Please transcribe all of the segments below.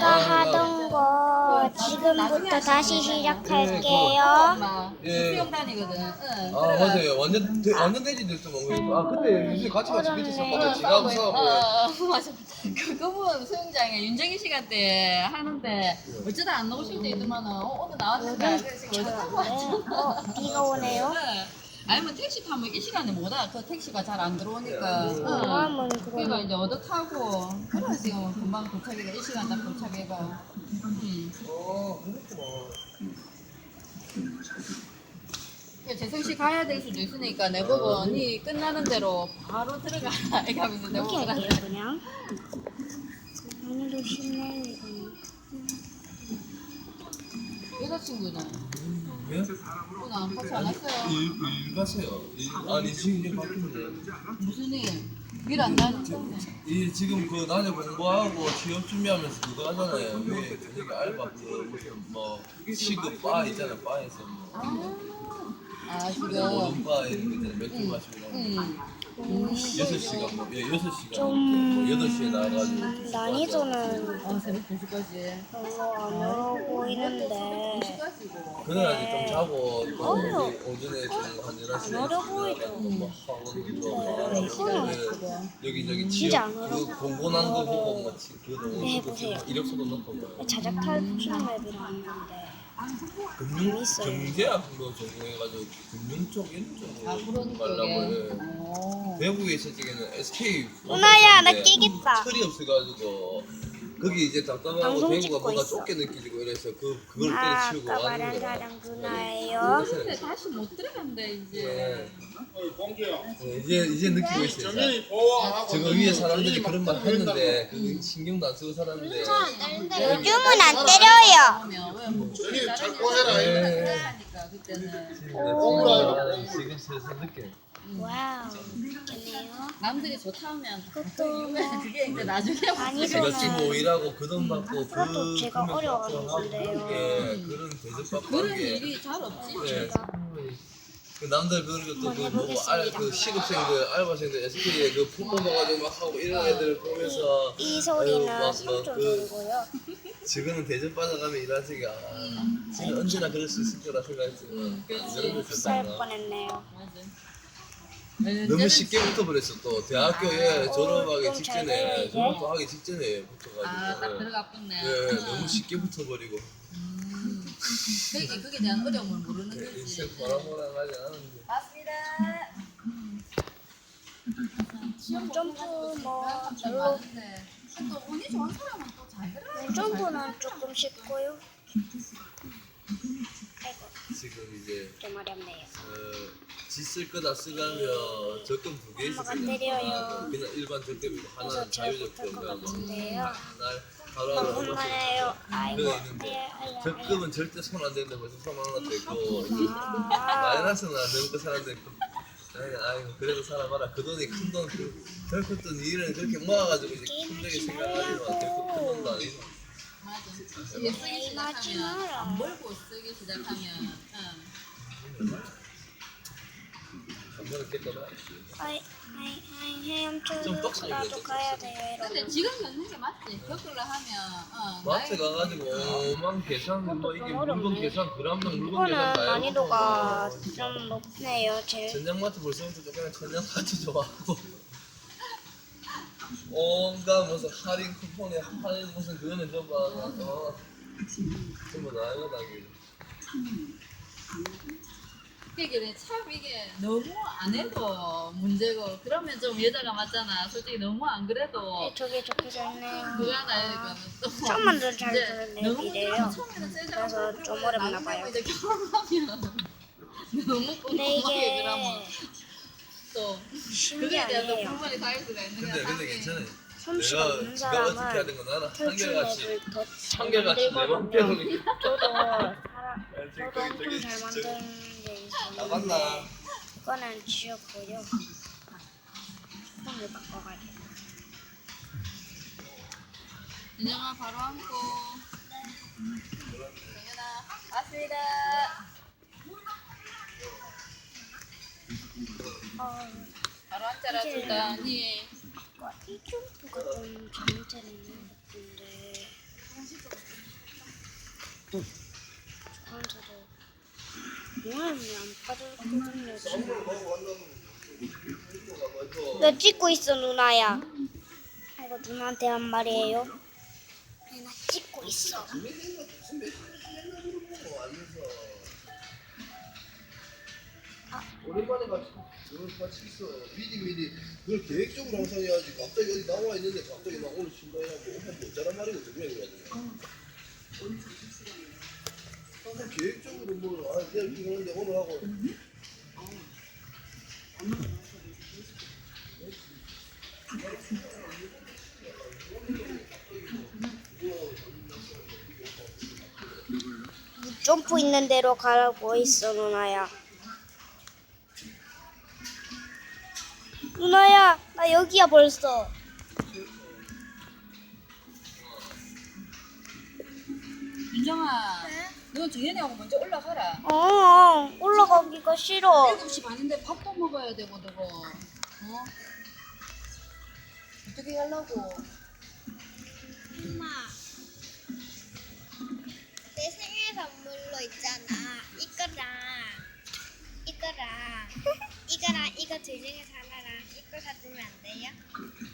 아까 하던 거 지금부터 다시 시작할게요. 예. 수영단이거든. 응. 아 맞아요 완전 돼- 완전 돼지 됐어 먹는 아 근데 요새 같이 같이 밑에 잠깐만 지나고 어, 싸고 어, 맞아. 그거는 수영장에 윤정희 시간 때 하는데 어쩌다 안 나오실 때 있더만은 어, 오늘 나왔는데 그래서 지금 어디 타고 왔죠? 어, 비가 오네요. 네. 아니면 택시 타면 이 시간에 못 와. 그 택시가 잘 안 들어오니까. 응. 그러니까 그럼 이제 얻어 타고 그래 지금 금방 도착해가 이 시간 딱 도착해가. 음. 어 그렇구만 그러니까 재성 씨 가야 될 수도 있으니까 내 보고 니 끝나는 대로 바로 들어가라 이러면서 이렇게 내보고 할게요. 그냥. 오늘도 쉽네요 이거는. 여자친구는 예? 안 같이 안 왔어요. 일, 일 가세요 일, 아니 지금 이제 바뀌는데 무슨 일? 일 안 나는데. 이 지금 그 낮에 공부하고 취업 준비하면서 그거 하잖아요 왜 저녁에 알바 그 무슨 뭐 시급 바 있잖아요 바에서 뭐 아, 아 지금. 오른바 이런 거 맥주 마시고 응. 여섯 시간 뭐 예, 여섯 시간 좀- 뭐 여덟 시에 나가가지고 난이도는 어 새벽 2시까지. 별로 안 어려워 보이는데 2시까지고. 그날 아직 좀 자고 또 어려. 오전에 좀한 11시에 안 어려 보이죠. 뭐 학원 네, 좀 이거는 여기 저기 진짜 취업 안그 어려워. 공고난 거 보고 뭐 지- 그거 네, 해보세요. 이력서도 넣고 뭐 자작 탈출 맵이라는 건데 금융 재밌어요. 경제학 뭐 전공해가지고 금융 쪽 이런 아 쪽으로 그런 가려고 쪽에. 해. 오. 외국에 있을 적에는 SK 누나야, 나 끼겠다. 철이 없어가지고 거기 이제 답답하고 방송 대구가 찍고 뭔가 있어. 좁게 느끼고 이래서 그 그걸 아, 때려치우고 아까 말한 거야. 사람 누나예요. 근데 다시 못 들어간대 이제. 네. 공주야. 네, 이제 이제 느끼고 있어요. 보호하고 지금 위에 사람들이 그런 말 했는데 그 신경도 안 쓰고 살았는데 요즘은 안 때려요. 그러면 정연이 잘. 네. 하니까 그때는. 지금 슬슬 느껴. 와우, 좋네요. 남들이 좋다 하면 그것도 뭐 그게 이제 나중에 많이 제가 지금 일하고 그 돈 받고 그 그것도 제가 금액 어려워서 받고 하고. 그게 그런 대접 받고 그런 하는 게 일이 잘 없지. 예. 그 남들 그런 것도 그 뭐고 알, 그 시급생들 알바생들 SK에 그풋 뽑아가지고 막 하고 이런 애들 보면서 이 막, 막 삼촌 그. 지금은 대접 받아가면 일하시기 아 지금 언제나 그럴 수 있을 거라 생각했지만 이런 거쌀 있었구나. 뻔했네요. 너무 쉽게 붙어버렸어 또 대학교에 어, 졸업하기 좀잘 직전에 돼야지. 졸업하기 직전에 아, 딱 붙어가지고 들어가 붙네. 예, 너무 쉽게 붙어버리고 음. 그러니까 그게 대한 어려움을 모르는 예, 거지. 맞습니다. 점프 뭐 별로. 또 운이 좋은 사람은 또 잘 들어. 점프는 조금 쉽고요. 아이고, 지금 이제 좀 어렵네요. 어, 짓쓸 거다 쓰가면 적금 두 개 있어 엄마가 때려요. 그냥 일반 적금이고 하나는 그래서 잘 자유적금 못할 것 그냥 뭐 같은데요. 하루 하루 혼나네요. 아이고, 그거 있는데 적금은 절대 손 안 대는데 벌써 3만 원대 있고 알려. 마이너스는 안 되는 거 사람들 아니, 아이고 그래도 살아봐라 그 돈이 큰돈 그, 결코 또 일은 그렇게 모아가지고 이제 힘들게 생각하지만 결코 큰 돈도 아니고 쓰기 시작하면. 안 벌고 쓰기 시작하면. 응. 아이, 아이, 아이. 좀 나도 되죠, 가야 돼요, 근데 이러면. 지금 겪는 게 맞지. 겪으려 하면 어, 마트 나이- 가가지고 오만 계산 뭐 이게 좀 어렵네. 물건 계산 그람당 물건 이거는 계산 다 난이도가 해놓고 좀 높네요, 제일. 전장마트 벌써부터 조금 전장마트 좋아하고 온갖 무슨 할인 쿠폰에 할인 무슨 그거는 좀 봐. 어. 전부 나이가 이게 참 이게 너무 안 해도 문제고 그러면 좀 여자가 맞잖아. 솔직히 너무 안 그래도 네, 저게 적혀져 있네요. 그거 하나 또 처음만 잘 이제 들었네, 너무 이래요. 그러면 처음에는 세잖아. 그래서 좀 어렵나 봐요. 이제 결혼하면 너무 근데 꼼꼼하게 그러면 이게 또 쉬운 그거에 게 대한 또 아니에요. 불만이 쌓일 수가 있는 거야. 근데. 괜찮아요. 솜씨가 없는 내가 지가 어떻게 해야 사람은 되는 거 나는 한결같이 탈출맵을 더잘 한결같이 내 맘대로 만들거든요. 저도 사람, 지금 저도 엄청 저기 잘게 나갔나? 이거는 지웠고요. 폰을 바꿔가지고. 진영아 바로 앉고. 정연아 왔습니다. 어, 바로 앉아라 둘다니. 이 점프가 좀 잘못되는 것 같은데 저한테도 지금. 왜 찍고 있어 누나야? 이거 누나한테 한 말이에요. 나 찍고 있어. 오랜만에 같이 같이 있어 미리 미리 그걸 계획적으로 항상 해야지 갑자기 어디 나와 있는데 갑자기 막 오늘 신발이랑 뭐 오늘 못 자란 말이고 그래 그래가지고 항상 계획적으로 뭐 아, 내일 이렇게 하는데 오늘 하고 점프 있는 대로 가라고 있어 누나야. 누나야 나 여기야 벌써. 윤정아, 너 정연이하고 먼저 올라가라. 어 올라가기가 싫어. 7시 반인데 밥도 먹어야 되고 너거. 어? 어떻게 하려고? 엄마, 내 생일 선물로 있잖아. 이거랑, 이거랑, 이거랑 이거 둘 중에서 하나랑 이거 사주면 안 돼요?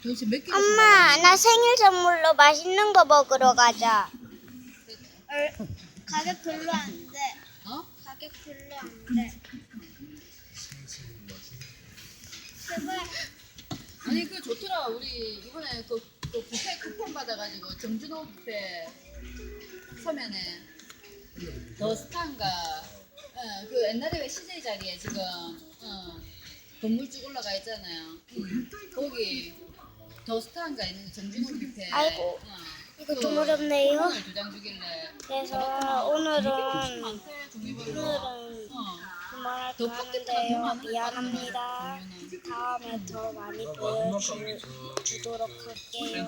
도대체 몇? 엄마 나 생일 선물로 맛있는 거 먹으러 가자. 얼, 가격 별로 안 돼. 어? 가격 별로 안 돼. 제발. 아니 그 좋더라. 우리 이번에 그, 그 뷔페 쿠폰 받아가지고 정준호 뷔페 서면에 더 스타인가. 어, 그 옛날에 왜 CJ 자리에 지금 어, 건물 쭉 올라가 있잖아요. 음, 거기 더 스타인가 있는 정준호 뷔페. 아이고, 어, 이거 좀 어렵네요. 그래서 오늘은. 오늘은 어. 그만할까 하는데요. 미안합니다. 다음에 더 많이 보여주도록 할게요.